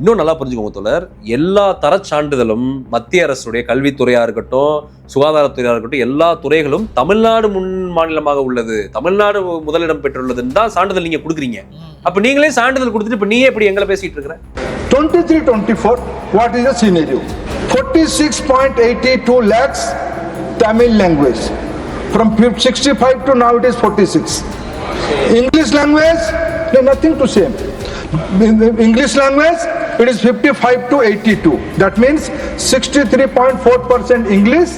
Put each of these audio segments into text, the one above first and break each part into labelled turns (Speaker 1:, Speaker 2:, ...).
Speaker 1: இன்னும் நல்லா புரிஞ்சுக்கோங்க தோழர். எல்லா தரச் சான்றிதழும் மத்திய அரசுடைய கல்வித்துறையா இருக்கட்டும் சுகாதாரத்துறையா இருக்கட்டும் எல்லா துறைகளும் தமிழ்நாடு முன் மாநிலமாக உள்ளது. தமிழ்நாடு முதலிடம் பெற்றுள்ளதுன்னு தான் சான்றிதழ் நீங்க கொடுக்குறீங்க. அப்ப நீங்களே சான்றிதழ் கொடுத்துட்டு இப்ப நீயே எப்படி எங்களை பேசிட்டு இருக்கிற
Speaker 2: 23 24 what is the scenario? 46.82 lakhs tamil language. From 65 to now it is 46 english language no, nothing to say. In the english language it is 55 to 82 that means 63.4% english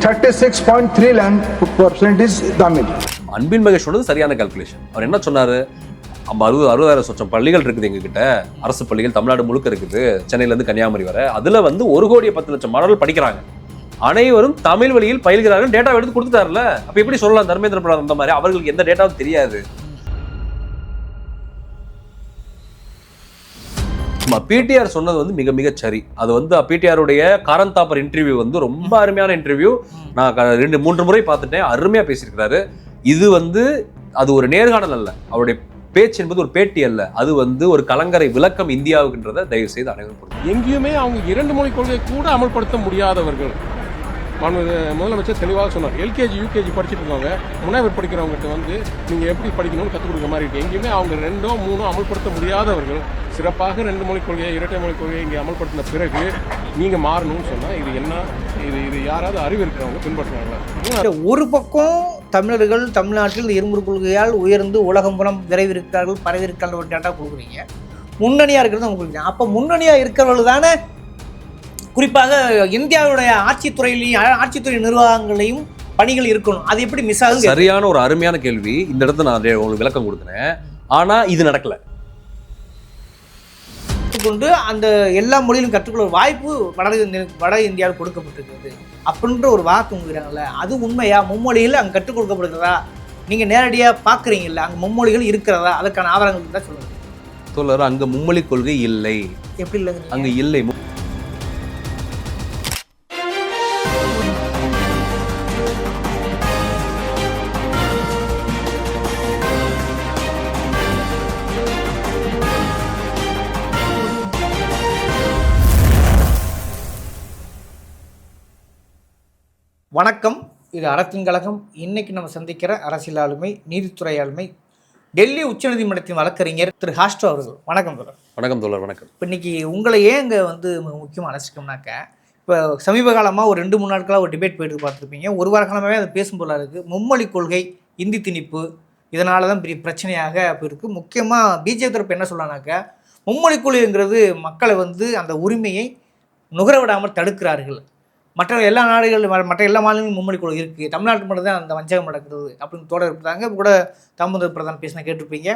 Speaker 2: 36.3 lang- percent is tamil.
Speaker 1: அன்பின் மகேஷ் சொன்னது சரியான calculation அவர் என்ன சொன்னார்? நம்ம அறுபது அறுபதாயிரம் சொச்சம் பள்ளிகள் இருக்குது எங்ககிட்ட. அரசு பள்ளிகள் தமிழ்நாடு முழுக்க இருக்குது. சென்னையிலேருந்து கன்னியாகுமரி வரை. அதில் வந்து ஒரு கோடியே பத்து லட்சம் மாணவர்கள் படிக்கிறாங்க. அனைவரும் தமிழ் வழியில் பயில்கிறார்கள். டேட்டா எடுத்து கொடுத்துட்டார்ல அப்போ எப்படி சொல்லலாம் தர்மேந்திர பிரதான் அந்த மாதிரி? அவர்களுக்கு எந்த டேட்டாவும் தெரியாது. பிடிஆர் சொன்னது வந்து மிக மிக சரி. அது வந்து பிடிஆருடைய காரந்தாப்பர் இன்டர்வியூ வந்து ரொம்ப அருமையான இன்டர்வியூ நான் ரெண்டு மூன்று முறை பார்த்துட்டேன். அருமையா பேசியிருக்கிறாரு. இது வந்து அது ஒரு நேர்காணல் அல்ல. அவருடைய பேச்சு என்பது ஒரு பேட்டி அல்ல. அது வந்து ஒரு கலங்கரை விளக்கம் இந்தியாவுக்குன்றதை தயவு செய்து அனைவரும்.
Speaker 3: எங்கேயுமே அவங்க இரண்டு மொழி கொள்கை கூட அமல்படுத்த முடியாதவர்கள். முதலமைச்சர் தெளிவாக சொன்னார். எல்கேஜி யூகேஜி படிச்சுட்டு இருக்கவங்க முனைவர் படிக்கிறவங்ககிட்ட வந்து நீங்கள் எப்படி படிக்கணும்னு கற்றுக் கொடுக்க மாதிரி இருக்கு. எங்கேயுமே அவங்க ரெண்டோ மூணோ அமல்படுத்த முடியாதவர்கள் சிறப்பாக ரெண்டு மொழி கொள்கையை இரட்டை மொழி கொள்கையை இங்கே அமல்படுத்தின பிறகு நீங்கள் மாறணும்னு சொன்னால் இது என்ன இது இது யாராவது அறிவு இருக்கிறவங்க பின்பற்றுறாங்களா
Speaker 4: ஒரு பக்கம் தமிழர்கள் தமிழ்நாட்டில் இரும்பு கொள்கையால் உயர்ந்து உலகம் புறம் விரைவிருக்கிறார்கள் பரவிருக்கிறார்கள் ஒரு டேட்டா கொடுக்குறீங்க. முன்னணியாக இருக்கிறது உங்களுக்கு. அப்போ முன்னணியாக இருக்கிறவர்கள் தானே குறிப்பாக இந்தியாவுடைய ஆட்சித்துறையிலையும் ஆட்சித்துறை நிர்வாகங்களையும் பணிகள் இருக்கணும். அது எப்படி மிஸ் ஆகுது
Speaker 1: சரியான ஒரு அருமையான கேள்வி. இந்த இடத்துல நான் உங்களுக்கு விளக்கம் கொடுக்குறேன். ஆனா இது நடக்கல.
Speaker 4: கொண்டு அந்த எல்லா மொழியிலும் கற்றுக்கொள்ள வாய்ப்பு வட வட இந்தியாவில் கொடுக்கப்பட்டிருக்கிறது. அப்படின்ற ஒரு வாக்கு உங்கிறாங்கல்ல அது உண்மையா? மும்மொழிகள் அங்கே கற்றுக் கொடுக்கப்படுகிறதா? நீங்கள் நேரடியாக பார்க்குறீங்கல்ல அங்கே மும்மொழிகள் இருக்கிறதா? அதுக்கான ஆதாரங்கள் தான் சொல்லுங்கள்
Speaker 1: தோழர் அங்க மும்மொழி கொள்கை இல்லை.
Speaker 4: எப்படி இல்லைங்க
Speaker 1: அங்க இல்லை.
Speaker 4: வணக்கம். இது அரசின் கழகம். இன்னைக்கு நம்ம சந்திக்கிற அரசியல் ஆளுமை நீதித்துறை ஆளுமை டெல்லி உச்சநீதிமன்றத்தின் வழக்கறிஞர் திரு ஹாஸ்டோ அவர்கள். வணக்கம் சார்
Speaker 1: வணக்கம் தோழர் வணக்கம்.
Speaker 4: இப்போ இன்னைக்கு உங்களை ஏன் இங்கே வந்து முக்கியமாக அழைச்சிட்டோம்னாக்க இப்போ சமீப காலமாக ஒரு ரெண்டு மூணு நாட்களாக ஒரு டிபேட் போயிட்டு பார்த்துருப்பீங்க. ஒரு வார காலமாகவே அது பேசும் போல இருக்குது மும்மொழி கொள்கை இந்தி திணிப்பு இதனால தான் பெரிய பிரச்சனையாக போயிருக்கு. முக்கியமாக பிஜேபி தரப்பு என்ன சொல்லலாம்னாக்க மும்மொழி கொள்கைங்கிறது மக்களை வந்து அந்த உரிமையை நுகர விடாமல் தடுக்கிறார்கள். மற்ற எல்லா நாடுகள் மற்ற எல்லா மாநிலங்களும் மும்மொழி கொள்கை இருக்குது தமிழ்நாட்டு மட்டும் தான் அந்த வஞ்சகம் நடக்குது அப்படின்னு இருப்பாங்க. இப்போ கூட தாமோதர் பிரதான் பேசின கேட்டிருப்பீங்க.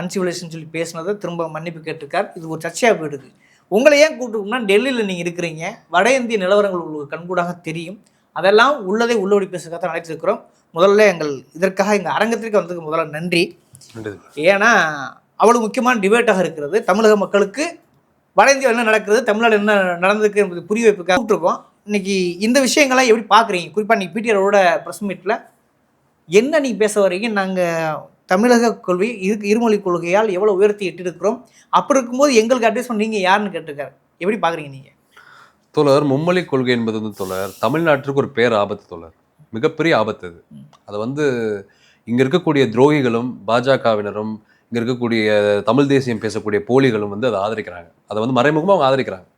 Speaker 4: அன்சிவிலைசேஷன் சொல்லி பேசினதை திரும்ப மன்னிப்பு கேட்டிருக்கார். இது ஒரு சர்ச்சையாக போயிடுது. உங்களை ஏன் கூப்பிட்டுருக்கோம்னா டெல்லியில் நீங்கள் இருக்கிறீங்க. வட இந்திய நிலவரங்கள் உங்களுக்கு கண்கூடாக தெரியும். அதெல்லாம் உள்ளதை உள்ளபடி பேசுறதுக்காக தான் அழைத்திருக்கிறோம் முதல்ல எங்கள் இதற்காக எங்கள் அரங்கத்திற்கு வந்ததுக்கு முதல்ல நன்றி. ஏன்னா அவ்வளவு முக்கியமான டிபேட்டாக இருக்கிறது. தமிழக மக்களுக்கு வட இந்தியாவில் என்ன நடக்கிறது தமிழ்நாடு என்ன நடந்திருக்கு என்பது புரிய வைப்புக்காக கூப்பிட்டுருக்கோம். இன்னைக்கு இந்த விஷயங்களை எப்படி பார்க்குறீங்க குறிப்பாக இன்னைக்கு பிடிஆரோட ப்ரெஸ் மீட்டில் என்ன நீங்கள் பேச வரீங்க நாங்கள் தமிழக கொள்கை இரு இருமொழி கொள்கையால் எவ்வளோ உயர்த்தி எட்டிருக்கிறோம்? அப்படி இருக்கும்போது எங்களுக்கு அட்வைஸ் நீங்கள் யாருன்னு கேட்டிருக்காரு? எப்படி பார்க்குறீங்க நீங்கள்
Speaker 1: தோழர் மும்மொழி கொள்கை என்பது வந்து தோழர் தமிழ்நாட்டிற்கு ஒரு பேர் ஆபத்து தோழர். மிகப்பெரிய ஆபத்து அது. அதை வந்து இங்க இருக்கக்கூடிய துரோகிகளும் பாஜகவினரும் இங்க இருக்கக்கூடிய தமிழ் தேசியம் பேசக்கூடிய போலிகளும் வந்து அதை ஆதரிக்கிறாங்க. அதை வந்து மறைமுகமா அவங்க ஆதரிக்கிறாங்க.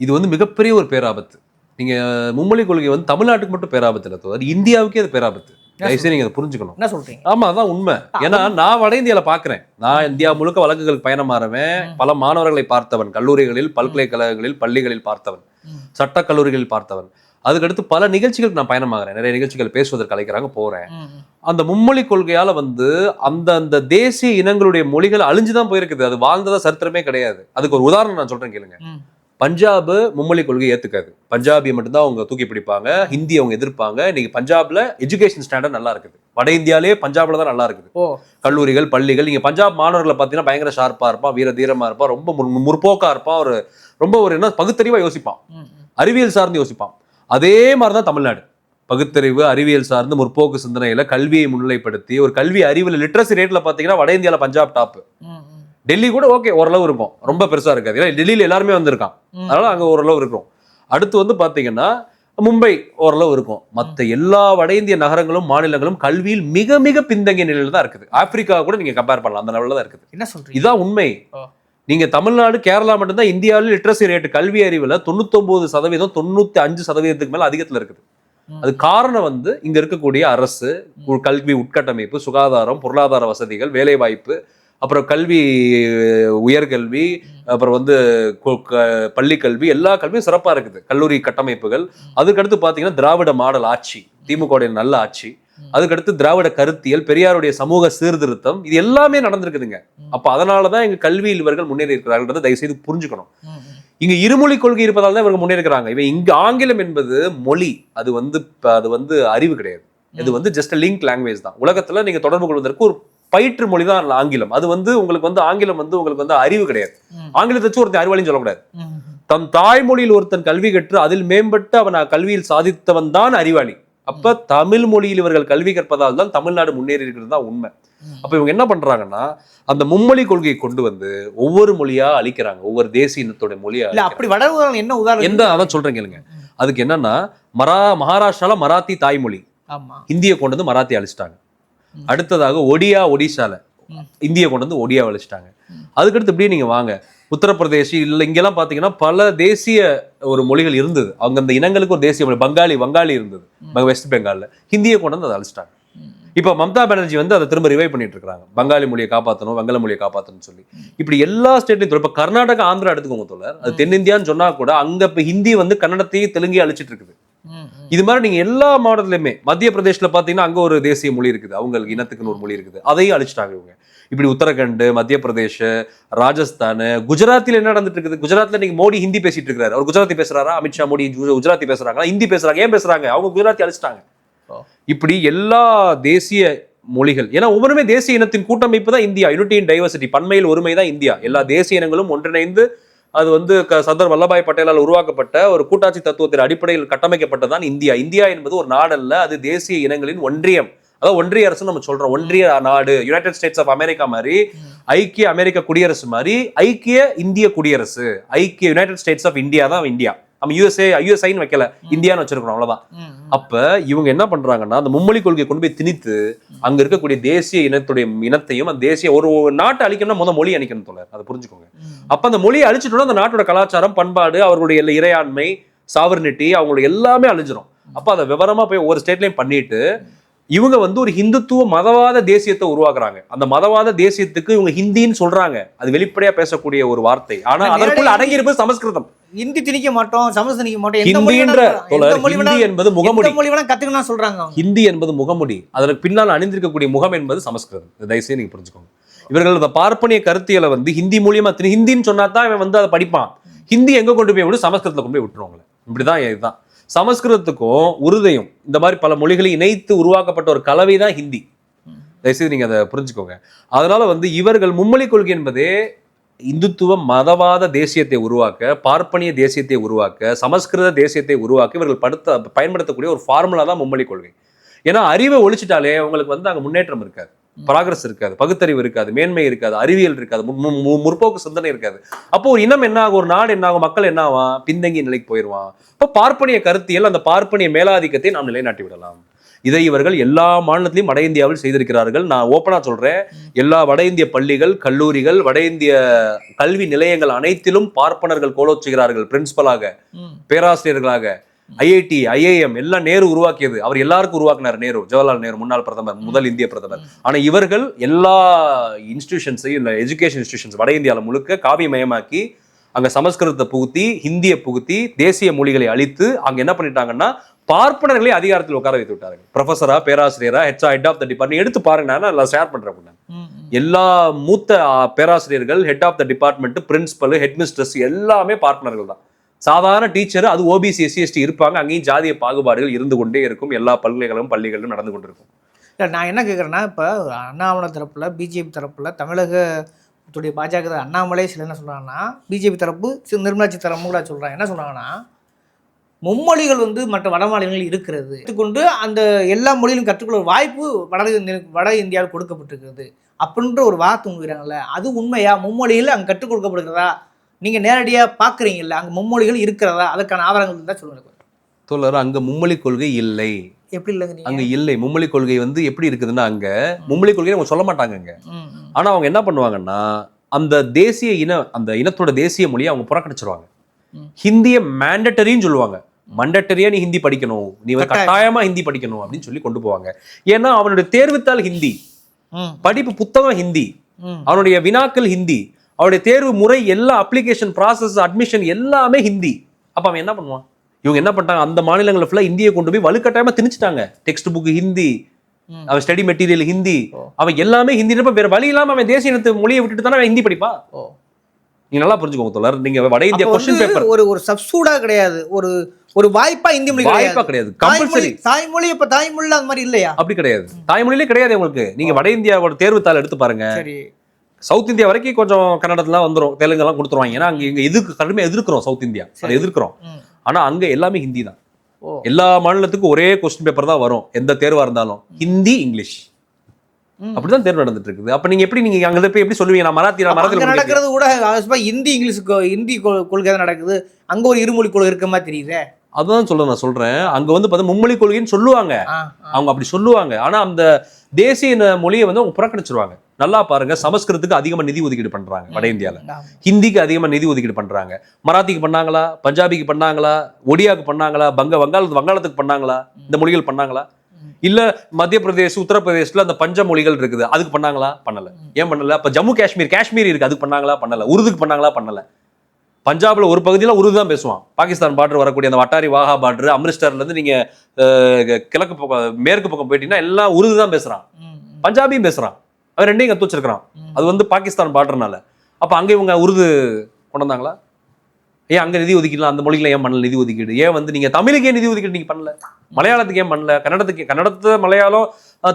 Speaker 1: இது வந்து மிகப்பெரிய ஒரு பேராபத்து நீங்க மும்மொழி கொள்கை வந்து தமிழ்நாட்டுக்கு மட்டும் பேராபத்து இல்லை தோழர். இந்தியாவுக்கே அது பேராபத்து. தயவுசெய்து நீங்க அதை புரிஞ்சுக்கணும்.
Speaker 4: என்ன சொல்கிறீங்க
Speaker 1: ஆமா அதான் உண்மை. ஏன்னா நான் வட இந்தியால பாக்குறேன். நான் இந்தியா முழுக்க வழக்குகளுக்கு பயணமாறவன் பல மாணவர்களை பார்த்தவன் கல்லூரிகளில் பல்கலைக்கழகங்களில் பள்ளிகளில் பார்த்தவன்
Speaker 4: ம்.
Speaker 1: சட்ட கல்லூரிகளில் பார்த்தவன். அதுக்கடுத்து பல நிகழ்ச்சிகளுக்கு நான் பயணமாகிறேன். நிறைய நிகழ்ச்சிகள் பேசுவதற்கு அழைக்கிறாங்க போறேன். அந்த மும்மொழி கொள்கையால வந்து அந்த அந்த தேசிய இனங்களுடைய மொழிகள் அழிஞ்சுதான் போயிருக்குது. அது வாழ்ந்ததா சரித்திரமே கிடையாது. அதுக்கு ஒரு உதாரணம் நான் சொல்றேன் கேளுங்க. பஞ்சாப் மும்மொழி கொள்கை ஏத்துக்காது. பஞ்சாபியை மட்டும்தான் அவங்க தூக்கி பிடிப்பாங்க. ஹிந்தி அவங்க எதிர்ப்பாங்க. இன்னைக்கு பஞ்சாப்ல எஜுகேஷன் ஸ்டாண்டர்ட் நல்லா இருக்குது. வட இந்தியாலே பஞ்சாப்ல தான் நல்லா இருக்குது. கல்லூரிகள் பள்ளிகள் நீங்க பஞ்சாப் மாணவர்களை பார்த்தீங்கன்னா பயங்கர ஷார்ப்பா இருப்பான் வீர தீரமா இருப்பான் ரொம்ப முற்- முற்போக்கா இருப்பான். ஒரு ரொம்ப ஒரு என்ன பகுத்தறிவா யோசிப்பான். அறிவியல் சார்ந்து யோசிப்பான். அதே மாதிரிதான் தமிழ்நாடு. பகுத்தறிவு அறிவியல் சார்ந்து முற்போக்கு சிந்தனையில கல்வியை முன்னிலைப்படுத்தி ஒரு கல்வி அறிவில் லிட்ரஸி ரேட்ல பாத்தீங்கன்னா வட இந்தியால பஞ்சாப் டாப்
Speaker 4: ம், ம்.
Speaker 1: டெல்லி கூட ஓகே ஓரளவு இருக்கும். ரொம்ப பெருசா இருக்காது. ஏன்னா டெல்லியில எல்லாருமே வந்திருக்கான். அதனால அங்க ஓரளவு இருக்கும். அடுத்து வந்து பாத்தீங்கன்னா மும்பை ஓரளவு இருக்கும். மத்த எல்லா வட இந்திய நகரங்களும் மாநிலங்களும் கல்வியில் மிக மிக பின்தங்கிய நிலையில தான் இருக்குது. ஆப்பிரிக்கா கூட நீங்க கம்பேர் பண்ணலாம். அந்த லெவலில் தான் இருக்குது.
Speaker 4: என்ன சொல்றீங்க?
Speaker 1: இதான் உண்மை. நீங்க தமிழ்நாடு கேரளா மட்டும்தான் இந்தியாவில் லிட்ரஸி ரேட் கல்வி அறிவுல தொண்ணூத்தொன்பது சதவீதம் தொண்ணூத்தி அஞ்சு சதவீதத்துக்கு மேல அதிகத்துல இருக்குது. அது காரணம் வந்து இங்க இருக்கக்கூடிய அரசு கல்வி உட்கட்டமைப்பு சுகாதாரம் பொருளாதார வசதிகள் வேலைவாய்ப்பு அப்புறம் கல்வி உயர்கல்வி அப்புறம் வந்து பள்ளி கல்வி எல்லா கல்வியும் சிறப்பா இருக்குது. கல்லூரி கட்டமைப்புகள். அதுக்கடுத்து பாத்தீங்கன்னா திராவிட மாடல் ஆட்சி திமுக நல்ல ஆட்சி. அதுக்கடுத்து திராவிட கருத்தியல் பெரியாருடைய சமூக சீர்திருத்தம் இது எல்லாமே நடந்திருக்குதுங்க. அப்ப அதனாலதான் எங்க கல்வியில் இவர்கள் முன்னேறி இருக்கிறார்கள் தயவு செய்து புரிஞ்சுக்கணும். இங்க இருமொழி கொள்கை இருப்பதால் தான் இவங்க முன்னேறுகிறாங்க இவன் இங்க ஆங்கிலம் என்பது மொழி. அது வந்து அது வந்து அறிவு கிடையாது. இது வந்து ஜஸ்ட் லிங்க் லாங்குவேஜ் தான். உலகத்துல நீங்க தொடர்பு கொள்வதற்கு ஒரு பயிற்று மொழி தான் ஆங்கிலம். அது வந்து உங்களுக்கு வந்து ஆங்கிலம் வந்து உங்களுக்கு வந்து அறிவு கிடையாது. ஆங்கிலத்தை வச்சு ஒருத்தன் அறிவாளின்னு சொல்லக்கூடாது. தன் தாய்மொழியில் ஒருத்தன் கல்வி கற்று அதில் மேம்பட்டு அவன் கல்வியில் சாதித்தவன் தான் அறிவாளி. அப்ப தமிழ் மொழியில் இவர்கள் கல்வி கற்பதால் தான் தமிழ்நாடு முன்னேறி இருக்கிறது தான் உண்மை. அப்ப இவங்க என்ன பண்றாங்கன்னா அந்த மும்மொழி கொள்கையை கொண்டு வந்து ஒவ்வொரு மொழியா அழிக்கிறாங்க. ஒவ்வொரு தேசிய இனத்தோட மொழியா
Speaker 4: அப்படி வட என்ன உதாரணம்?
Speaker 1: எந்த அதான் சொல்றேன் கேளுங்க. அதுக்கு என்னன்னா மரா மகாராஷ்டிரால மராத்தி தாய்மொழி. இந்தியை கொண்டு வந்து மராத்தி அழிச்சிட்டாங்க. அடுத்ததாக ஒடியா ஒடிசால. இந்தியை கொண்டு வந்து ஒடியா அழிச்சிட்டாங்க.
Speaker 4: ம்.
Speaker 1: அதுக்கடுத்து இப்படியே நீங்க வாங்க. உத்தரப்பிரதேசி இல்ல இங்கெல்லாம் பாத்தீங்கன்னா பல தேசிய ஒரு மொழிகள் இருந்தது. அவங்க அந்த இனங்களுக்கு ஒரு தேசிய மொழி பங்காளி வங்காளி இருந்தது. வெஸ்ட் பெங்கால்ல. ஹிந்தியை கொண்டு வந்து அதை அழிச்சிட்டாங்க. இப்போ மம்தா பானர்ஜி வந்து அதை திரும்ப ரிவைவ் பண்ணிட்டு இருக்காங்க. பங்காளி மொழியை காப்பாற்றணும் வங்காள மொழியை காப்பாற்றணும்னு சொல்லி. இப்படி எல்லா ஸ்டேட்லையும் இப்போ கர்நாடகா ஆந்திரா எடுத்துக்கோங்க தோழர். அது தென்னிந்தியான்னு சொன்னா கூட அங்க இப்போ ஹிந்தி வந்து கன்னடத்தையும் தெலுங்கையும் அழிச்சிட்டு இருக்குது. இது மாதிரி நீங்க எல்லா மாவட்டத்திலுமே மத்திய பிரதேஷ்ல பாத்தீங்கன்னா அங்க ஒரு தேசிய மொழி இருக்குது. அவங்களுக்கு இனத்துக்குன்னு ஒரு மொழி இருக்குது. அதையும் அழிச்சிட்டாங்க இவங்க. இப்படி உத்தரகண்ட் மத்திய பிரதேஷ் ராஜஸ்தான் குஜராத்தில் என்ன நடந்துட்டு இருக்குது? குஜராத்ல நீங்க மோடி ஹிந்தி பேசிட்டு இருக்காரு அவர் குஜராத்தி பேசுறாரா? அமித்ஷா மோடி குஜ- குஜராத்தி பேசுறாங்களா? ஹிந்தி பேசுறாங்க. ஏன் பேசுறாங்க? அவங்க குஜராத்தி அழிச்சிட்டாங்க. இப்படி எல்லா தேசிய மொழிகள் ஏன்னா ஒவ்வொருமே தேசிய இனத்தின் கூட்டமைப்பு தான் இந்தியா. யூனிட்டி இன் டைவர்சிட்டி பன்மையில் ஒருமை தான் இந்தியா. எல்லா தேசிய இனங்களும் ஒன்றிணைந்து அது வந்து சர்தார் வல்லபாய் பட்டேலால் உருவாக்கப்பட்ட ஒரு கூட்டாட்சி தத்துவத்தின் அடிப்படையில் கட்டமைக்கப்பட்டதான் இந்தியா. இந்தியா என்பது ஒரு நாடல்ல அது தேசிய இனங்களின் ஒன்றியம். அதாவது ஒன்றிய அரசு நம்ம சொல்றோம். ஒன்றிய நாடு யுனைடெட் ஸ்டேட்ஸ் ஆஃப் அமெரிக்கா மாதிரி ஐக்கிய அமெரிக்க குடியரசு மாதிரி ஐக்கிய இந்திய குடியரசு ஐக்கிய யுனைடெட் ஸ்டேட்ஸ் ஆஃப் இந்தியா தான் இந்தியா. நம்ம யூஎஸ்ஏ யுஎஸ்ஐன்னு வைக்கல. இந்தியான்னு வச்சிருக்கிறோம் அவ்வளவுதான். அப்ப இவங்க என்ன பண்றாங்கன்னா அந்த மும்மொழி கொள்கையை கொண்டு போய் திணித்து அங்க இருக்கக்கூடிய தேசிய இனத்துடைய இனத்தையும் அந்த தேசிய ஒரு நாட்டை அழிக்கணும்னா முத மொழி அழிக்கணும் தோழர். அதை புரிஞ்சுக்கோங்க. அப்ப அந்த மொழியை அழிச்சிட்டோம்னா அந்த நாட்டோட கலாச்சாரம் பண்பாடு அவர்களுடைய இறையாண்மை சாவர்னிட்டி அவங்களுடைய எல்லாமே அழிஞ்சிரும். அப்ப அதை விவரமா போய் ஒவ்வொரு ஸ்டேட்லயும் பண்ணிட்டு இவங்க வந்து ஒரு ஹிந்துத்துவ மதவாத தேசியத்தை உருவாக்குறாங்க. அந்த மதவாத தேசியத்துக்கு இவங்க ஹிந்தின்னு சொல்றாங்க. அது வெளிப்படையா பேசக்கூடிய ஒரு வார்த்தை. ஆனா அதற்குள்ள அடங்கி இருப்பது சமஸ்கிருதம்.
Speaker 4: ஹிந்தி திணிக்க மாட்டோம் சமஸ்கிருதம் திணிக்க மாட்டோம்.
Speaker 1: ஹிந்தின்ற ஹிந்தி என்பது முகமுடி
Speaker 4: மொழி வேணா கத்துக்கணும் சொல்றாங்க
Speaker 1: ஹிந்தி என்பது முகமுடி அதற்கு பின்னால் அணிந்திருக்கக்கூடிய முகம் என்பது சமஸ்கிருதம். தயவுசெய்து நீங்க புரிஞ்சுக்கோங்க. இவர்கள் இந்த பார்ப்பனிய கருத்தியலை வந்து ஹிந்தி மூலியமா ஹிந்தின்னு சொன்னா தான் இவன் வந்து அதை படிப்பான். ஹிந்தி எங்க கொண்டு போய் விடு சமஸ்கிருதத்துல கொண்டு போய் விட்டுருவாங்க இப்படிதான் இதுதான். சமஸ்கிருதத்துக்கும் உருதையும் இந்த மாதிரி பல மொழிகளை இணைத்து உருவாக்கப்பட்ட ஒரு கலவை தான் ஹிந்தி. தயவுசெய்து நீங்க அதை புரிஞ்சுக்கோங்க. அதனால வந்து இவர்கள் மும்மொழி கொள்கை என்பதே இந்துத்துவ மதவாத தேசியத்தை உருவாக்க பார்ப்பனிய தேசியத்தை உருவாக்க சமஸ்கிருத தேசியத்தை உருவாக்க இவர்கள் படுத்த பயன்படுத்தக்கூடிய ஒரு ஃபார்முலா தான் மும்மொழி கொள்கை. ஏன்னா அறிவை ஒழிச்சிட்டாலே உங்களுக்கு வந்து அங்க முன்னேற்றம் இருக்காது. ப்ராக்ரஸ் இருக்காது. பகுத்தறிவு இருக்காது. மேன்மை இருக்காது. அறிவியல் இருக்காது. முற்போக்கு சிந்தனை இருக்காது. அப்போ ஒரு இனம் என்ன ஆகும் ஒரு நாடு என்ன ஆகும் மக்கள் என்ன ஆவான் பின்தங்கிய நிலைக்கு போயிடுவான் அப்போ பார்ப்பனிய கருத்தியல் அந்த பார்ப்பனிய மேலாதிக்கத்தை நாம் நிலைநாட்டி விடலாம். இதை இவர்கள் எல்லா மாநிலத்திலையும் வட இந்தியாவில் செய்திருக்கிறார்கள். நான் ஓப்பனா சொல்றேன். எல்லா வட இந்திய பள்ளிகள் கல்லூரிகள் வட இந்திய கல்வி நிலையங்கள் அனைத்திலும் பார்ப்பனர்கள் கோலோச்சுகிறார்கள் பிரின்சிபலாக. பேராசிரியர்களாக. ஐஐடி ஐஐஎம் எல்லாம் நேரு உருவாக்கியது. அவர் எல்லாருக்கும் உருவாக்கினார் நேரு ஜவஹர்லால் நேரு முன்னாள் பிரதமர் முதல் இந்திய பிரதமர். ஆனா இவர்கள் எல்லா இன்ஸ்டிடியூஷன்ஸையும் இல்லை எஜுகேஷன் இன்ஸ்டிடியூஷன்ஸ் வட இந்தியாவில் முழுக்க காவியமயமாக்கி அங்க சமஸ்கிருதத்தை புகுத்தி ஹிந்தியை புகுத்தி தேசிய மொழிகளை அழித்து அங்க என்ன பண்ணிட்டாங்கன்னா பார்ப்பனர்களை அதிகாரத்தில் உட்கார வைத்து விட்டார்கள். ப்ரொஃபஸரா பேராசிரியரா H head of the department எடுத்து பாருங்க நான் ஷேர் பண்றேன். எல்லா மூத்த பேராசிரியர்கள் head of the department principal head mistress எல்லாமே பார்ட்னர்கள் தான். சாதாரண டீச்சர் அது ஓபிசி எஸ்சிஎஸ்டி இருப்பாங்க. அங்கேயும் ஜாதிய பாகுபாடுகள் இருந்து கொண்டே இருக்கும். எல்லா பல்கலைக்கழகம் பள்ளிகளிலும் நடந்து கொண்டிருக்கும்.
Speaker 4: இல்லை நான் என்ன கேட்குறேன்னா இப்போ அண்ணாமலை தரப்புல பிஜேபி தரப்புல தமிழகத்துடைய பாஜக அண்ணாமலை சில என்ன சொல்கிறாங்கன்னா பிஜேபி தரப்பு நிர்மலா சீதாராமன் கூட என்ன சொல்கிறாங்கன்னா மும்மொழிகள் வந்து மற்ற வட மாநிலங்களில் இருக்கிறது. கொண்டு அந்த எல்லா மொழியிலும் கற்றுக்கொள்ள வாய்ப்பு வட இந்திய- வட இந்தியாவில் கொடுக்கப்பட்டிருக்கிறது. அப்படின்ற ஒரு வார்த்தை உண்கிறாங்கல்ல அது உண்மையா? மும்மொழியில் அங்கே கற்றுக் கொடுக்கப்படுகிறதா? நீங்க நேரடியா பாக்குறீங்கல்ல அங்க மும்மொழிகள் இருக்கிறதா? அதுக்கான ஆதாரங்கள் தான் சொல்லுங்க.
Speaker 1: தோழர் அங்க மும்மொழி கொள்கை இல்லை.
Speaker 4: எப்படி இல்லைங்க
Speaker 1: அங்க இல்லை. மும்மொழி கொள்கை வந்து எப்படி இருக்குதுன்னா அங்க மும்மொழி கொள்கை அவங்க சொல்ல மாட்டாங்க அங்க. ஆனா அவங்க என்ன பண்ணுவாங்கன்னா அந்த தேசிய இன அந்த இனத்தோட தேசிய மொழியை அவங்க புறக்கணிச்சிருவாங்க. ஹிந்தியை மேண்டட்டரின்னு சொல்லுவாங்க. மண்டட்டரியா நீ ஹிந்தி படிக்கணும். நீ
Speaker 4: கட்டாயம்.
Speaker 1: ஹிந்தி படிக்கணும் அப்படின்னு சொல்லி கொண்டு போவாங்க. ஏன்னா அவனுடைய தேர்வுத்தாள் ஹிந்தி. படிப்பு புத்தகம் ஹிந்தி. அவனுடைய வினாக்கள் ஹிந்தி. அவருடைய தேர்வு முறை எல்லா அப்ளிகேஷன் ப்ராசஸ் அட்மிஷன் எல்லாமே ஹிந்தி. அப்ப அவன் என்ன பண்ணுவான்? இவங்க என்ன பண்ணிட்டாங்க? அந்த மாநிலங்களை ஃபுல்லா இந்தியை கொண்டு போய் வலுக்கட்டாயமா திணிச்சிட்டாங்க. Text book Hindi. அவன் ஸ்டடி மெட்டீரியல் ஹிந்தி. அவன் எல்லாமே ஹிந்தி வேற வழி இல்லாம அவன் தேசிய இனத்து மொழியை விட்டுட்டு தானே அவன் ஹிந்தி படிப்பா. நீங்க நல்லா புரிஞ்சுக்கோங்க தோழர். நீங்க வட இந்திய கொஸ்டின் பேப்பர்
Speaker 4: ஒரு ஒரு சப்சூடா கிடையாது. ஒரு ஒரு வாய்ப்பா இந்தி மொழி
Speaker 1: வாய்ப்பா
Speaker 4: கிடையாது.
Speaker 1: கம்பல்சரி
Speaker 4: தாய்மொழி தாய்மொழி இப்ப தாய்மொழில அந்த மாதிரி இல்லையா?
Speaker 1: அப்படி கிடையாது. தாய்மொழியிலே கிடையாது உங்களுக்கு. நீங்க வட இந்தியாவோட தேர்வுத்தாள் எடுத்து பாருங்க. சவுத் இந்தியா வரைக்கும் கொஞ்சம் கன்னடத்துலாம் வந்துரும். தெலுங்கு எல்லாம் கொடுத்துருவாங்க. ஏன்னா அங்க இங்க எதிர்க்கு கடுமையா எதிர்க்கிறோம் சவுத் இந்தியா. அதை. எதிர்க்கிறோம்.
Speaker 4: ம்.
Speaker 1: ஆனா அங்க எல்லாமே ஹிந்தி தான். எல்லா மாநிலத்துக்கும் ஒரே கொஸ்டின் பேப்பர் தான் வரும். எந்த தேர்வா இருந்தாலும். ஹிந்தி இங்கிலீஷ். அப்படிதான் தேர்வு நடந்துட்டு இருக்குது. அப்ப நீங்க எப்படி நீங்க அங்க போய் எப்படி சொல்லுவீங்க? நான் மராத்தி மராத்தி
Speaker 4: நடக்கிறது கூட ஹிந்தி இங்கிலீஷ் ஹிந்தி கொள்கை தான் நடக்குது. அங்க ஒரு இருமொழி கொள்கை இருக்க மாதிரி தெரியுதே.
Speaker 1: அதுதான் சொல்ல நான் சொல்றேன். அங்க வந்து பார்த்தா மும்மொழி கொள்கைன்னு சொல்லுவாங்க. அவங்க அப்படி சொல்லுவாங்க. ஆனா அந்த தேசிய மொழியை வந்து அவங்க புறக்கணிச்சிருவாங்க. நல்லா பாருங்க சமஸ்கிருதத்துக்கு அதிகமா நிதி ஒதுக்கீடு பண்றாங்க வட இந்தியால.
Speaker 4: ஆமா.
Speaker 1: ஹிந்திக்கு அதிகமா நிதி ஒதுக்கீடு பண்றாங்க. மராத்திக்கு பண்ணாங்களா? பஞ்சாபிக்கு பண்ணாங்களா? ஒடியாக்கு பண்ணாங்களா? பங்க வங்காள வங்காளத்துக்கு பண்ணாங்களா? இந்த மொழிகள் பண்ணாங்களா? இல்ல மத்திய பிரதேஷ் உத்தரப்பிரதேஷ்ல அந்த பஞ்ச மொழிகள் இருக்குது அதுக்கு பண்ணாங்களா? பண்ணல. ஏன் பண்ணல? அப்ப ஜம்மு காஷ்மீர் காஷ்மீர் இருக்கு அதுக்கு பண்ணாங்களா? பண்ணல. உருதுக்கு பண்ணாங்களா? பண்ணல. பஞ்சாப்ல ஒரு பகுதியில உருது தான் பேசுவான். பாகிஸ்தான் பார்டர் வரக்கூடிய அந்த வட்டாரி வாகா பார்டர் அம்ரிஸ்டர்ல இருந்து நீங்க கிழக்கு பக்கம் மேற்கு பக்கம் போயிட்டீங்கன்னா எல்லாம் உருது தான் பேசுறான். பஞ்சாபியும் பேசுறான். அவன் ரெண்டையும் வச்சிருக்கான்
Speaker 4: ம்.
Speaker 1: அது வந்து பாகிஸ்தான் பார்டர்னால அப்ப அங்க இவங்க உருது கொண்டு வந்தாங்களா ஏன் அங்க நிதி ஒதுக்கீடுலாம் அந்த மொழிகளை ஏன் பண்ணல? நிதி ஒதுக்கீடு. ஏன் வந்து நீங்க தமிழுக்கு ஏன் நிதி ஒதுக்கீடு நீங்க பண்ணல? மலையாளத்துக்கு ஏன் பண்ணல? கன்னடத்துக்கு கன்னடத்து மலையாளம்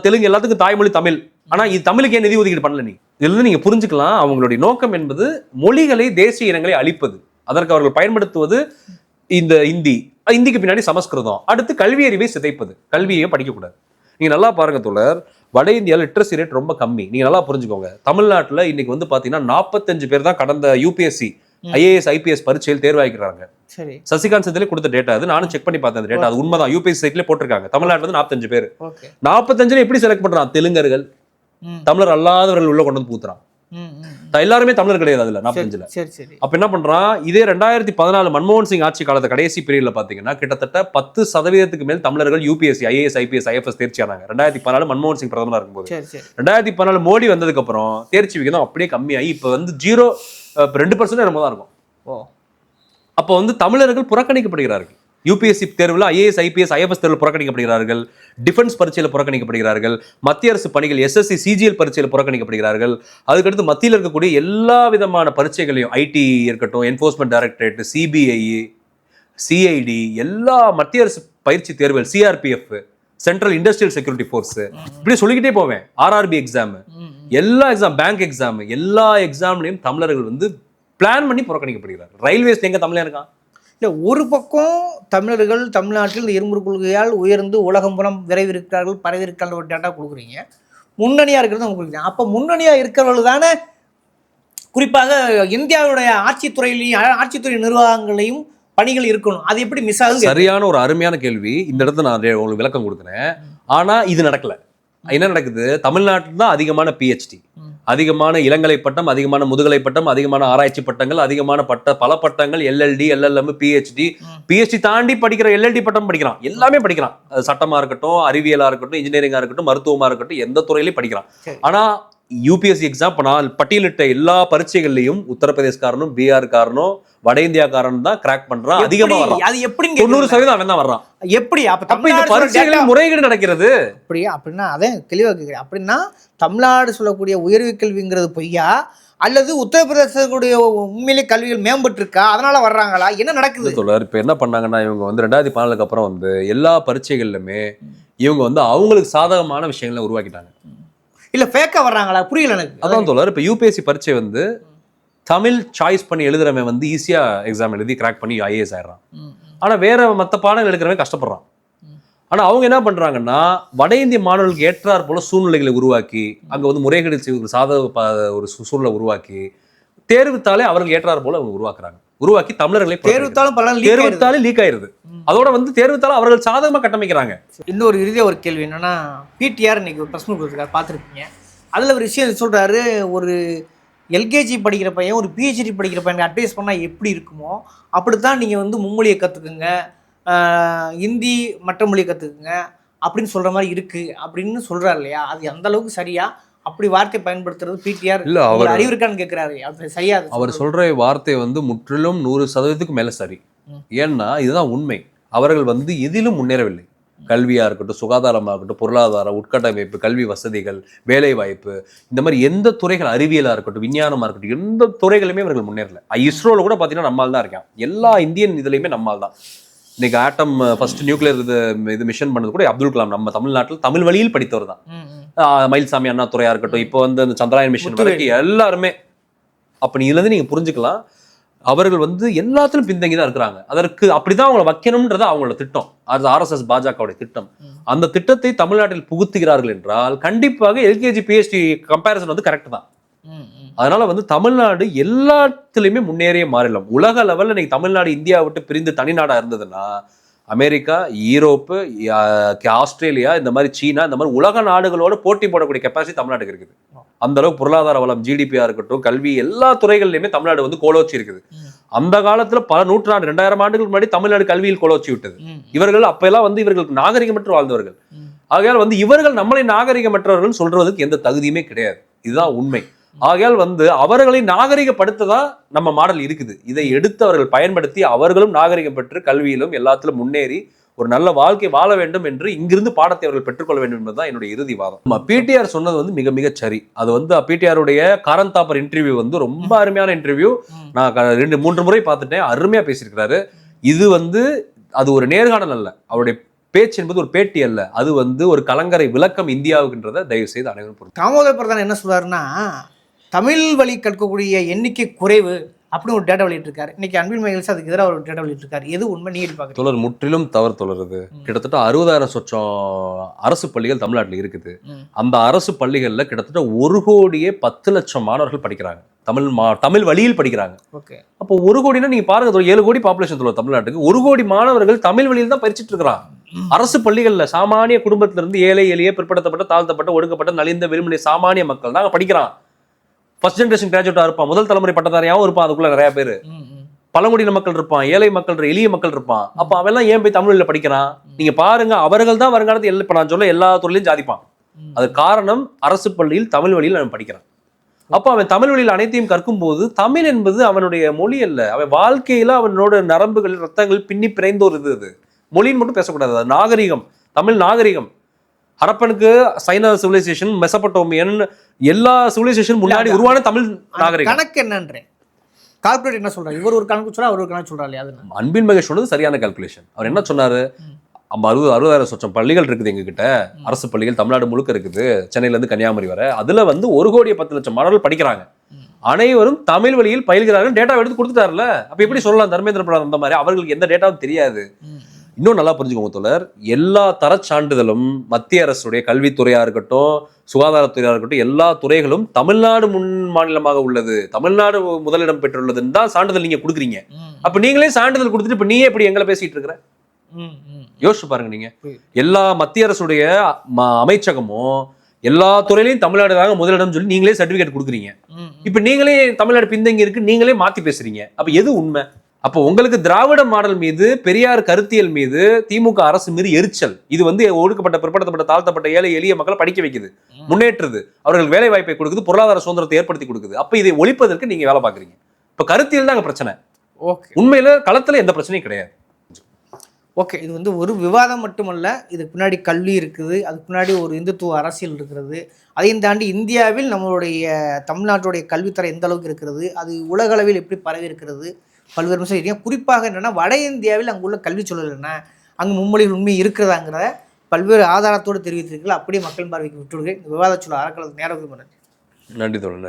Speaker 1: தெலுங்கு எல்லாத்துக்கும் தாய்மொழி தமிழ். ஆனா இது தமிழுக்கு ஏன் நிதி ஒதுக்கீடு பண்ணல நீ? இதுல இருந்து நீங்க புரிஞ்சுக்கலாம். அவங்களுடைய நோக்கம் என்பது மொழிகளை தேசிய இனங்களை அழிப்பது. அதற்கு அவர்கள் பயன்படுத்துவது இந்த இந்தி. இந்திக்கு பின்னாடி சமஸ்கிருதம். அடுத்து கல்வி அறிவை சிதைப்பது. கல்வியை படிக்கக்கூடாது. நீங்க நல்லா பாருங்க தோழர். வட இந்தியா லிட்ரஸி ரேட் ரொம்ப கம்மி. நீங்க நல்லா புரிஞ்சுக்கோங்க. தமிழ்நாட்டுல இன்னைக்கு வந்து பாத்தீங்கன்னா நாற்பத்தஞ்சு பேர் தான் கடந்த யூபிஎஸ்சி. ஐஏஎஸ் ஐபிஎஸ் பரீட்சையில் தேர்வாகிறாங்க
Speaker 4: சரி.
Speaker 1: சசிகாந்த் செந்திலே கொடுத்த டேட்டா அது. நானும் செக் பண்ணி பார்த்தேன் டேட்டா அது உண்மைதான். யூபிஎஸ்சி சைட்ல போட்டிருக்காங்க. தமிழ்நாட்டுல இருந்து நாற்பத்தஞ்சு பேர். நாற்பத்தஞ்சுல எப்படி செலக்ட் பண்றான்? தெலுங்கர்கள் தமிழர் அல்லாதவர்கள் உள்ள கொண்டு வந்து பூத்துறான். எல்லாருமே தமிழர் கிடையாது அதுல நாற்பத்தஞ்சுல.
Speaker 4: சரி சரி
Speaker 1: அப்ப என்ன பண்றான்? இதே ரெண்டாயிரத்தி பதினாலு மன்மோகன் சிங் ஆட்சி காலத்து கடைசி பீரியட்ல பாத்தீங்கன்னா கிட்டத்தட்ட பத்து சதவீதத்துக்கு மேல் தமிழர்கள் யூபிஎஸ்சி ஐஏஎஸ் ஐபிஎஸ் ஐஎஃப்எஸ் தேர்ச்சி ஆனாங்க. ரெண்டாயிரத்தி பதினாலு மன்மோகன் சிங் பிரதமரா இருக்கும்போது. ரெண்டாயிரத்தி பதினாலு மோடி வந்ததுக்கு அப்புறம் தேர்ச்சி விகிதம் அப்படியே கம்மியாகி இப்போ வந்து ஜீரோ ரெண்டு பர்சன்ட் நம்ம தான் இருக்கும் அப்போ வந்து தமிழர்கள் புறக்கணிக்கப்படுகிறார்கள். யூபிஎஸ்சி தேர்வில் ஐஏஎஸ் ஐபிஎஸ் ஐஎஃப்எஸ் தேர்வில் புறக்கணிக்கப்படுகிறார்கள். டிஃபென்ஸ் பரீட்சையில் புறக்கணிக்கப்படுகிறார்கள். மத்திய அரசு பணிகள் எஸ்எஸ்சி சிஜிஎல் பரீட்சையில் புறக்கணிக்கப்படுகிறார்கள். அதுக்கடுத்து மத்தியில் இருக்கக்கூடிய எல்லா விதமான பரீட்சைகளையும் ஐடி இருக்கட்டும் என்ஃபோர்ஸ்மெண்ட் டைரக்டரேட் சிபிஐ சிஐடி எல்லா மத்திய அரசு பயிற்சி தேர்வுகள் CRPF central industrial security force இப்படி சொல்லிக்கிட்டே போவேன். ஆர்ஆர்பி எக்ஸாம் எல்லா எக்ஸாம் பேங்க் எக்ஸாம் எல்லா எக்ஸாம்லையும் தமிழர்கள் வந்து பிளான் பண்ணி புறக்கணிக்கப்படுகிறார் ரயில்வேஸ் எங்க தமிழன் இருக்கான்?
Speaker 4: இல்ல ஒரு பக்கம் தமிழர்கள் தமிழ்நாட்டில் இந்த இரும்பு கொள்கையால் உயர்ந்து உலகம் புறம் விரைவிருக்கிறார்கள் பரவிருக்கிறார்கள் ஒரு டேட்டா கொடுக்குறீங்க. முன்னணியா இருக்கிறது கொடுக்குறீங்க. அப்ப முன்னணியா இருக்கிறவர்கள் தானே குறிப்பாக இந்தியாவுடைய ஆட்சித்துறையிலையும் ஆட்சித்துறை நிர்வாகங்களையும் பணிகள் இருக்கணும். அது எப்படி மிஸ் ஆகுது
Speaker 1: சரியான ஒரு அருமையான கேள்வி. இந்த இடத்துல நான் உங்களுக்கு விளக்கம் கொடுக்குறேன். ஆனா இது நடக்கல. என்ன நடக்குது? தமிழ்நாட்டில் தான் அதிகமான பிஹெச்டி. அதிகமான இளங்கலை பட்டம் அதிகமான முதுகலை பட்டம் அதிகமான ஆராய்ச்சி பட்டங்கள் அதிகமான பட்ட பல பட்டங்கள் எல்எல்டி எல்எல்எம் பிஹெச்டி. பிஹெச்டி தாண்டி படிக்கிற எல்எல்டி பட்டம் படிக்கிறான் எல்லாமே படிக்கிறான் அது சட்டமா இருக்கட்டும் அறிவியலா இருக்கட்டும் இன்ஜினியரிங்கா இருக்கட்டும் மருத்துவமா இருக்கட்டும் எந்த துறையிலையும் படிக்கிறான்
Speaker 4: சரி.
Speaker 1: ஆனா யூபிஎஸ்சி எக்ஸாம் இப்போ நான் பட்டியலிட்ட எல்லா பரீட்சைகள்லையும் உத்தரப்பிரதேஷ்காரனும் பீகார்காரனும் வட இந்தியாக்காரனும் தான் கிராக் பண்றான் அதிகமா
Speaker 4: எப்படி?
Speaker 1: வர்றான்.
Speaker 4: அது எப்படிங்க
Speaker 1: தொண்ணூறு சதவீதம் அவன் தான் வர்றான்.
Speaker 4: எப்படி? அப்ப
Speaker 1: அப்ப இந்த பரீட்சைகளில் முறைகேடு நடக்கிறது.
Speaker 4: அப்படியா? அப்படின்னா அதான் தெளிவாக கேட்குறேன். அப்படின்னா தமிழ்நாடு சொல்லக்கூடிய உயர்வு கல்விங்கிறது பொய்யா? அல்லது உத்தரப்பிரதேசக்கூடிய உண்மையிலே கல்விகள் மேம்பட்டு இருக்கா அதனால வர்றாங்களா? என்ன நடக்குது?
Speaker 1: தொடர் இப்ப என்ன பண்ணாங்கன்னா இவங்க வந்து ரெண்டாயிரத்தி பதினாலுக்கு அப்புறம் வந்து எல்லா பரீட்சைகள்லுமே இவங்க வந்து அவங்களுக்கு சாதகமான விஷயங்களை உருவாக்கிட்டாங்க.
Speaker 4: இல்ல ஃபேக்கா வர்றாங்களா? புரியல எனக்கு.
Speaker 1: அதான் தோழர் இப்ப யூபிஎஸ்சி பரீட்சை வந்து தமிழ் சாய்ஸ் பண்ணி எழுதுறவன் வந்து ஈஸியா எக்ஸாம் எழுதி கிராக் பண்ணி ஐஏஎஸ் ஆயிடுறான்.
Speaker 4: ம், ம்.
Speaker 1: ஆனா வேற மத்த பாடங்கள் எடுக்கிறவன் கஷ்டப்படுறான். ஆனா அவங்க என்ன பண்றாங்கன்னா வட இந்திய மாணவர்களுக்கு ஏற்றாற் போல சூழ்நிலைகளை உருவாக்கி அங்க வந்து முறைகேடு செய்வதற்கு சாதக ஒரு சூ- சூழலை உருவாக்கி தேர்வுத்தாலே அவர்கள் ஏற்றாற் போல அவங்க உருவாக்குறாங்க. உருவாக்கி தமிழர்களை
Speaker 4: தேர்வுத்தாலும் பல நாள் leak ஆயிருது.
Speaker 1: தேர்வுத்தாலே லீக் ஆயிருது அதோட வந்து தேர்வுத்தால அவர்கள் சாதகமா கட்டமைக்கிறாங்க.
Speaker 4: இன்னொரு இறுதியா ஒரு கேள்வி என்னன்னா பிடிஆர் இன்னைக்கு ஒரு பிரச்சனை கொடுத்துருக்காரு பார்த்துருப்பீங்க. அதில் ஒரு விஷயம் சொல்றாரு ஒரு எல்கேஜி படிக்கிற பையன் ஒரு பிஹெச்டி படிக்கிற பையனுக்கு அட்வைஸ் பண்ணால் எப்படி இருக்குமோ அப்படித்தான் நீங்கள் வந்து மும்மொழியை கற்றுக்குங்க ஹிந்தி மற்ற மொழியை கற்றுக்குங்க அப்படின்னு சொல்கிற மாதிரி இருக்குது அப்படின்னு சொல்கிறாரு இல்லையா? அது எந்த அளவுக்கு சரியா? அப்படி வார்த்தை பயன்படுத்துறது பிடிஆர்
Speaker 1: இல்ல, அவர்-
Speaker 4: அறிவு இருக்கான்னு கேட்குறாரு அது சரியா?
Speaker 1: அவர்? சொல்ற வார்த்தை வந்து முற்றிலும் நூறு சதவீதத்துக்கு மேல சரி. ஏன்னா இதுதான் உண்மை. அவர்கள் வந்து எதிலும் முன்னேறவில்லை. கல்வியா இருக்கட்டும் சுகாதாரமா இருக்கட்டும் பொருளாதாரம் உட்கட்டமைப்பு கல்வி வசதிகள் வேலை வாய்ப்பு இந்த மாதிரி எந்த துறைகள் அறிவியலா இருக்கட்டும் விஞ்ஞானமா இருக்கட்டும் எந்த துறைகளுமே இவர்கள் முன்னேறல. இஸ்ரோல கூட பாத்தீங்கன்னா நம்மால் தான் இருக்கான். எல்லா இந்தியன் இதுலயுமே நம்மால் தான். இன்னைக்கு ஆட்டம் ஃபர்ஸ்ட் நியூக்ளியர் இது இது மிஷன் பண்ணது கூட அப்துல் கலாம் நம்ம தமிழ்நாட்டில் தமிழ் வழியில் படித்தவர் தான். மயில்சாமி அண்ணா துறையா இருக்கட்டும் இப்போ வந்து அந்த சந்திராயன் மிஷன். வரைக்கும் எல்லாருமே. அப்ப நீ இதுல இருந்து நீங்க புரிஞ்சுக்கலாம். அவர்கள் வந்து எல்லாத்திலும் பின்தங்கி தான் இருக்கிறாங்க. அதற்கு அப்படிதான் அவங்கள வைக்கணும்ன்றது அவங்களோட திட்டம். அது ஆர்எஸ்எஸ் பாஜகவுடைய திட்டம். அந்த திட்டத்தை தமிழ்நாட்டில் புகுத்துகிறார்கள் என்றால் கண்டிப்பாக எல்கேஜி பிஹெச்டி கம்பேரிசன் வந்து கரெக்ட் தான். அதனால வந்து தமிழ்நாடு எல்லாத்துலயுமே முன்னேறிய மாநிலம் உலக லெவல்ல இன்னைக்கு தமிழ்நாடு இந்தியா விட்டு பிரிந்து தனிநாடா இருந்ததுன்னா அமெரிக்கா ஈரோப்பு ஆஸ்திரேலியா இந்த மாதிரி சீனா இந்த மாதிரி உலக நாடுகளோட போட்டி போடக்கூடிய கெப்பாசிட்டி தமிழ்நாட்டுக்கு இருக்குது. அந்த அளவுக்கு பொருளாதார வளம் ஜிடிபியா இருக்கட்டும் கல்வி எல்லா துறைகள்லயுமே தமிழ்நாடு வந்து கோலோச்சி இருக்குது. அந்த காலத்துல பல நூற்றாண்டு ரெண்டாயிரம் ஆண்டுகளுக்கு முன்னாடி தமிழ்நாடு கல்வியில் கோலோச்சி விட்டது. இவர்கள் அப்பெல்லாம் வந்து இவர்களுக்கு நாகரிகமற்று வாழ்ந்தவர்கள். ஆகையால் வந்து இவர்கள் நம்மளை நாகரிகமற்றவர்கள் சொல்றதுக்கு எந்த தகுதியுமே கிடையாது. இதுதான் உண்மை. ஆகையால் வந்து அவர்களை நாகரிகப்படுத்த தான் நம்ம மாடல் இருக்குது. இதை எடுத்து அவர்கள் பயன்படுத்தி அவர்களும் நாகரிகம் பெற்று கல்வியிலும் எல்லாத்திலும் முன்னேறி ஒரு நல்ல வாழ்க்கை வாழ வேண்டும் என்று இங்கிருந்து பாடத்தை அவர்கள் பெற்றுக்கொள்ள வேண்டும் என்பதுதான் என்னுடைய இறுதி வாதம். நம்ம பிடிஆர் சொன்னது வந்து மிக மிக சரி. அது வந்து பிடிஆருடைய காரன் தாப்பர் இன்டர்வியூ வந்து ரொம்ப அருமையான இன்டர்வியூ. நான் ரெண்டு மூன்று முறை பார்த்துட்டேன். அருமையா பேசியிருக்கிறாரு. இது வந்து அது ஒரு நேர்காணல் அல்ல. அவருடைய பேச்சு என்பது ஒரு பேட்டி அல்ல. அது வந்து ஒரு கலங்கரை விளக்கம் இந்தியாவுக்குன்றதை தயவு செய்து அனைவரும்
Speaker 4: தாமோதர் பிரதான் என்ன சொல்றாருன்னா தமிழ் வழி கற்கக்கூடிய எண்ணிக்கை குறைவு அப்படின்னு ஒரு டேட்டா வெளியிட்டிருக்காரு. இன்னைக்கு அன்பில் மகிழ்ச்சி அதுக்கு எதிராக ஒரு டேட்டா வெளியிட்டிருக்காரு. எது உண்மை? எப்படி பார்க்குறீங்க?
Speaker 1: தொடர் முற்றிலும் தவறு தொடருது. கிட்டத்தட்ட அறுபதாயிரம் சொச்சம் அரசு பள்ளிகள் தமிழ்நாட்டில் இருக்குது. அந்த அரசு பள்ளிகள்ல கிட்டத்தட்ட ஒரு கோடியே பத்து லட்சம் மாணவர்கள் படிக்கிறாங்க. தமிழ் மா தமிழ் வழியில் படிக்கிறாங்க.
Speaker 4: ஓகே.
Speaker 1: அப்போ ஒரு கோடினா நீங்க பாருங்க ஏழு கோடி பாப்புலேஷன் தொழில் தமிழ்நாட்டுக்கு. ஒரு கோடி மாணவர்கள் தமிழ் வழியில் தான் படிச்சிட்டு இருக்கிறான் அரசு பள்ளிகள்ல சாமானிய குடும்பத்துல இருந்து ஏழை எளிய பிற்படுத்தப்பட்ட தாழ்த்தப்பட்ட ஒடுக்கப்பட்ட நலிந்த விரும்பின சாமானிய மக்கள் தான் படிக்கிறான் ஃபர்ஸ்ட் ஜென்ரேஷன் கிராஜுவேட்டா இருப்பான். முதல் தலைமுறை பட்டதாரியாவும் இருப்பான். அதுக்குள்ள நிறைய பேர். பழங்குடியின மக்கள் இருப்பான். ஏழை மக்கள் எளிய மக்கள் இருப்பான். அப்ப அவெல்லாம் ஏன் போய் தமிழ்ல படிக்கிறான்? நீங்க பாருங்க அவர்கள் தான் வருங்காலத்தில் எல்லா- இப்ப நான் சொல்ல எல்லா துறையிலும் ஜாதிப்பான். அது காரணம் அரசு பள்ளியில் தமிழ் வழியில் அவன் படிக்கிறான். அப்ப அவன் தமிழ் வழியில் அனைத்தையும் கற்கும் போது தமிழ் என்பது அவனுடைய மொழி அல்ல. அவன் வாழ்க்கையில அவனோட நரம்புகள் ரத்தங்கள் பின்னி பிணைந்த ஒரு இது அது. மொழின்னு மட்டும் பேசக்கூடாது. அது நாகரிகம். தமிழ் நாகரிகம். ஹரப்பனுக்கு சைனா சிவிலைசேஷன் மெசபட்டோமியன் எல்லா சிவிலைசேஷன் முன்னாடி உருவான தமிழ் நாகரிகம்.
Speaker 4: கணக்கு என்னன்றேன். கால்குலேட் என்ன சொல்றாரு? இவர் ஒரு கணக்கு சொல்றா அவர் ஒரு கணக்கு சொல்றா இல்லையா?
Speaker 1: அன்பின் மகேஷ் சொன்னது சரியான கால்குலேஷன் அவர் என்ன சொன்னாரு? அறுபது அறுபதாயிரம் சொச்சம் பள்ளிகள் இருக்குது எங்ககிட்ட. அரசு பள்ளிகள் தமிழ்நாடு முழுக்க இருக்குது. சென்னையில இருந்து கன்னியாகுமரி வரை. அதுல வந்து ஒரு கோடி பத்து லட்சம் மாணவர்கள் படிக்கிறாங்க. அனைவரும் தமிழ் வழியில் பயில்கிறார்கள். டேட்டா எடுத்து கொடுத்துட்டாருல அப்ப எப்படி சொல்லலாம்? தர்மேந்திர பிரதான் அந்த மாதிரி. அவர்களுக்கு எந்த டேட்டாவும் தெரியாது. இன்னும் நல்லா புரிஞ்சுக்கோங்க தோழர் எல்லா தரச் சான்றிதழும் மத்திய அரசுடைய கல்வித்துறையா இருக்கட்டும் சுகாதாரத்துறையா இருக்கட்டும் எல்லா துறைகளும் தமிழ்நாடு முன் மாநிலமாக உள்ளது தமிழ்நாடு முதலிடம் பெற்றுள்ளதுன்னு தான் சான்றிதழ் நீங்க கொடுக்குறீங்க. அப்ப நீங்களே சான்றிதழ் கொடுத்துட்டு இப்ப நீயே எப்படி எங்களை பேசிட்டு இருக்கிற. யோசிச்சு பாருங்க நீங்க. எல்லா மத்திய அரசுடைய அமைச்சகமும் எல்லா துறையிலையும் தமிழ்நாடு தாங்க முதலிடம் சொல்லி நீங்களே சர்டிபிகேட் கொடுக்குறீங்க. இப்ப நீங்களே தமிழ்நாடு பின்தங்கி இருக்கு நீங்களே மாத்தி பேசுறீங்க அப்ப எது உண்மை அப்போ உங்களுக்கு திராவிட மாடல் மீது பெரியார் கருத்தியல் மீது திமுக அரசு மீது எரிச்சல். இது வந்து ஒடுக்கப்பட்ட பிற்படுத்தப்பட்ட தாழ்த்தப்பட்ட ஏழை எளிய மக்களை படிக்க வைக்குது. முன்னேற்றுது. அவர்களுக்கு வேலை வாய்ப்பை கொடுக்குது பொருளாதார சுதந்திரத்தை ஏற்படுத்தி கொடுக்குது. அப்ப இதை ஒழிப்பதற்கு நீங்க வேலை பாக்குறீங்க இப்ப கருத்தியல் தாங்க பிரச்சனை.
Speaker 4: ஓகே.
Speaker 1: உண்மையில களத்துல எந்த பிரச்சனையும் கிடையாது.
Speaker 4: ஓகே இது வந்து ஒரு விவாதம் மட்டுமல்ல இதுக்கு பின்னாடி கல்வி இருக்குது அதுக்கு பின்னாடி ஒரு இந்துத்துவ அரசியல் இருக்கிறது அதையும் தாண்டி இந்தியாவில் நம்மளுடைய தமிழ்நாட்டுடைய கல்வித்தரம் எந்த அளவுக்கு இருக்கிறது அது உலகளவில் எப்படி பரவி இருக்கிறது பல்வேறு விஷயம் இருக்கு குறிப்பாக என்னென்னா வட இந்தியாவில் அங்குள்ள கல்வி சூழல் என்ன? அங்கே மும்மொழி உண்மை இருக்கிறதாங்கிறத பல்வேறு ஆதாரத்தோடு தெரிவித்திருக்கீர்கள் அப்படியே மக்கள் பார்வைக்கு விட்டுவிடுகிறேன். இந்த விவாதச் சூழல் அறக்களத்துக்கு நேரம்
Speaker 1: நன்றி தோழர்.